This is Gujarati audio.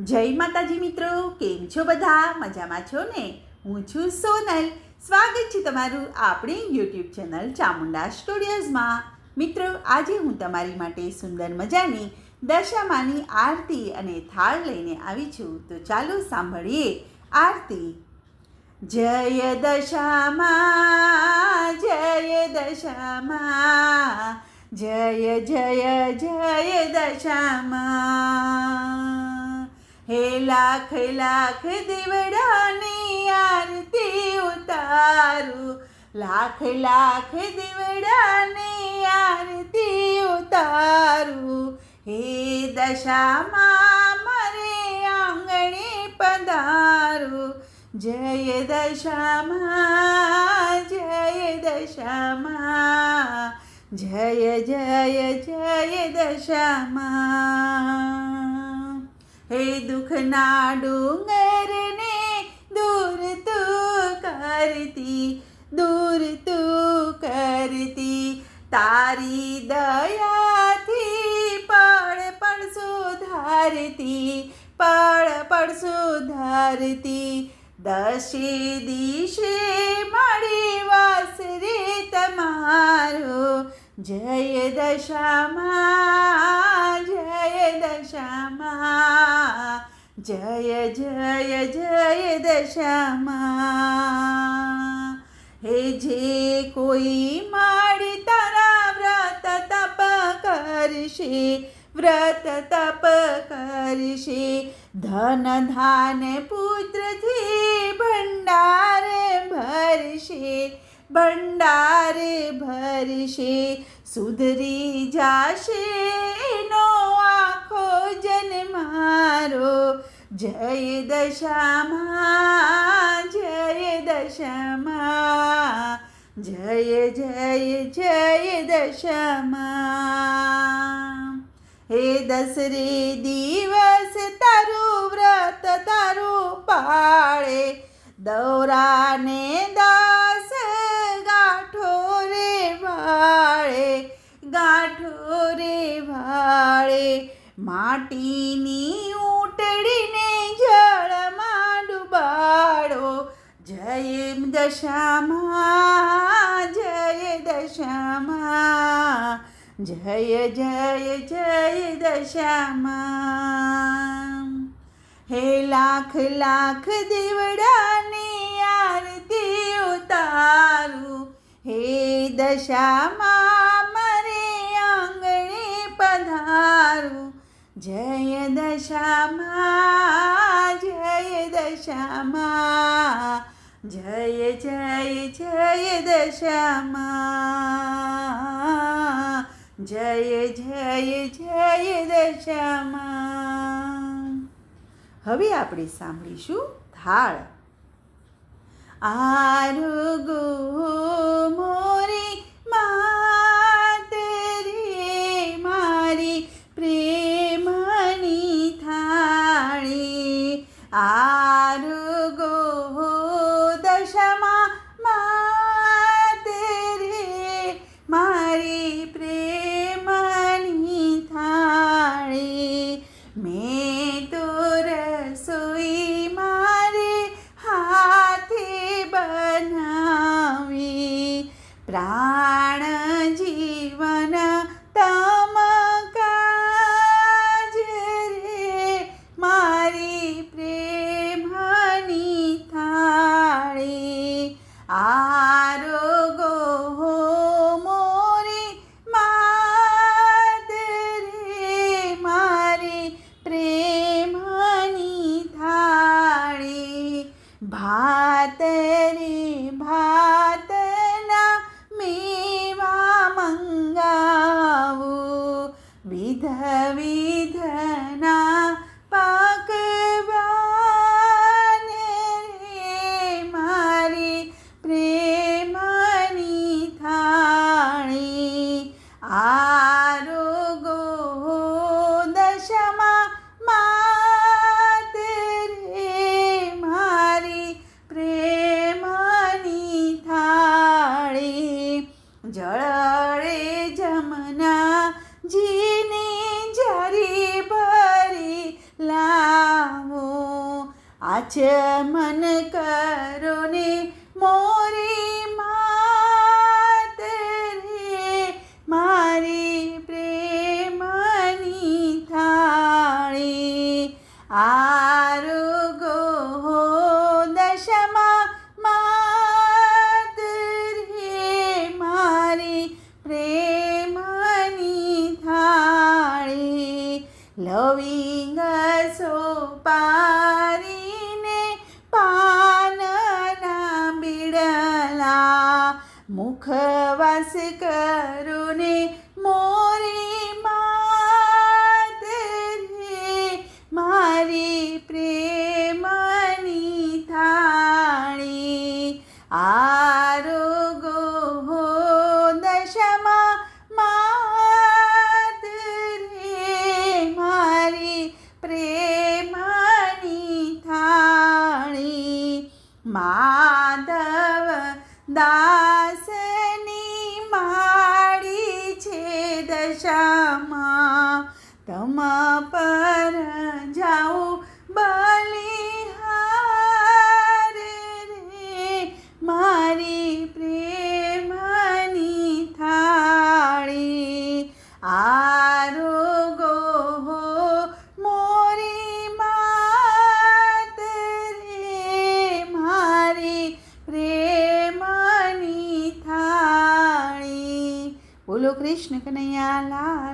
જય માતાજી મિત્રો, કેમ છો બધા? મજામાં છો ને? હું છું સોનલ. સ્વાગત છે તમારું આપણી યુટ્યુબ ચેનલ ચામુંડા સ્ટુડિયોઝમાં મિત્રો, આજે હું તમારી માટે સુંદર મજાની દશામાની આરતી અને થાળ લઈને આવી છું. તો ચાલો સાંભળીએ આરતી. જય દશામાં જય દશામાં, જય જય જય દશામાં. હે લાખ લાખ દીવડાની આરતી ઉતારું. લાખ લાખ દીવડાની આરતી ઉતારું. હે દશામાં મરે આંગણે પધારું. જય દશામાં જય દશામાં, જય જય જય દશામાં. દુઃખના ડુંગરને દૂર તું કરતી, દૂર તું કરતી. તારી દયાથી પળ પળ સુધારતી, પળ પળ સુધારતી. દશે દિશે મળી વાસ રે તમારો જય દશામાં દશામાં, જય જય જય દશામાં. હે જે કોઈ માડી તારા વ્રત તપ કરશે, વ્રત તપ કરશે, ધન ધાન પુત્રથી ભંડાર ભરશે ભંડાર ભરશે, સુધરી જાશે. જન્મારો જય દશામાં જય દશામાં, જય જય જય દશામાં. હે દસરે દિવસ તારું વ્રત તારું પાળે, દૌરાને માટીની ઊંટડીને જળમાં ડુબાડો. જય દશામાં જય દશામાં, જય જય જય દશામાં. હે લાખ લાખ દેવડાની આરતી ઉતારું. હે દશામાં મરે આંગણે પધારું. જય દશામાં જય દશામાં, જય જય જય દશામાં, જય જય જય દશામાં. હવે આપણે સાંભળીશું થાળ. આરુગુ ಆರು ಗೋ ದಶಮ ಮಾ પાછે મન કરો ને મોરે દાસની માળી છે દશામાં તમ પર જાઓ કૃષ્ણ કનૈયા લાલ